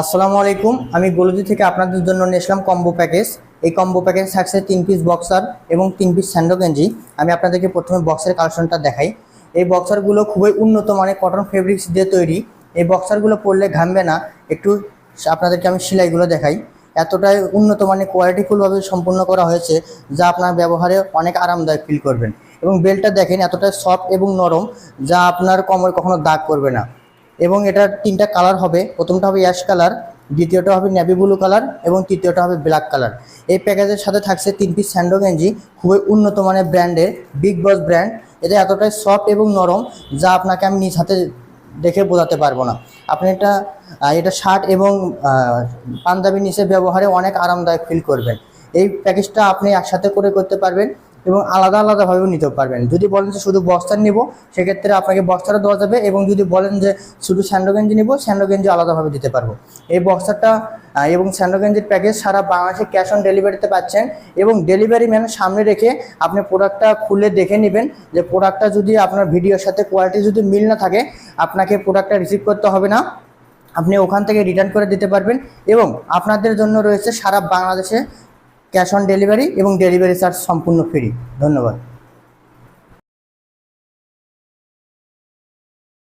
আসসালামু আলাইকুম। আমি গোলজি থেকে আপনাদের জন্য নিয়ে আসলাম কম্বো প্যাকেজ এই কম্বো প্যাকেজ থাকছে তিন পিস বক্সার এবং তিন পিস স্যান্ডো গেঞ্জি আমি আপনাদেরকে প্রথমে বক্সের কালেকশনটা দেখাই। এই বক্সারগুলো খুবই উন্নত মানের কটন ফেব্রিক্স দিয়ে তৈরি। এই বক্সারগুলো পরলে ঘামবে না। একটু আপনাদেরকে আমি সেলাইগুলো দেখাই। এতটাই উন্নত মানের কোয়ালিটিফুলভাবে সম্পূর্ণ করা হয়েছে, যা আপনার ব্যবহারে অনেক আরামদায়ক ফিল করবেন। এবং বেল্টটা দেখেন, এতটাই সফট এবং নরম, যা আপনার কোমরে কখনো দাগ করবে না। এবং এটার তিনটা কালার হবে। প্রথমটা হবে অ্যাশ কালার দ্বিতীয়টা হবে নেভি ব্লু কালার এবং তৃতীয়টা হবে ব্ল্যাক কালার এই প্যাকেজের সাথে থাকছে তিন পিস স্যান্ডো গেঞ্জি খুবই উন্নত মানের ব্র্যান্ডের বিগ বস ব্র্যান্ড এটা এতটাই সফট এবং নরম, যা আপনাকে আমি নিজ হাতে দেখে বোঝাতে পারব না। আপনি এটা এটা শার্ট এবং পাঞ্জাবি নিচে ব্যবহারে অনেক আরামদায়ক ফিল করবেন। এই প্যাকেজটা আপনি একসাথে করে করতে পারবেন এবং আলাদা আলাদাভাবেও নিতে পারবেন। যদি বলেন যে শুধু বস্তার নিব সেক্ষেত্রে আপনাকে বস্তারও দেওয়া যাবে এবং যদি বলেন যে শুধু স্যান্ডোগেঞ্জি নিব স্যান্ডো গেঞ্জি আলাদাভাবে দিতে পারব। এই আহ, এবং স্যান্ডো গেঞ্জির প্যাকেজ সারা বাংলাদেশে ক্যাশ অন ডেলিভারিতে পাচ্ছেন এবং ডেলিভারি ম্যানের সামনে রেখে আপনি প্রোডাক্টটা খুলে দেখে নেবেন যে প্রোডাক্টটা যদি আপনার ভিডিওর সাথে কোয়ালিটি যদি মিল না থাকে আপনাকে প্রোডাক্টটা রিসিভ করতে হবে না। আপনি ওখান থেকে রিটার্ন করে দিতে পারবেন এবং আপনাদের জন্য রয়েছে সারা বাংলাদেশে ক্যাশ অন ডেলিভারি এবং ডেলিভারি চার্জ সম্পূর্ণ ফ্রি। ধন্যবাদ।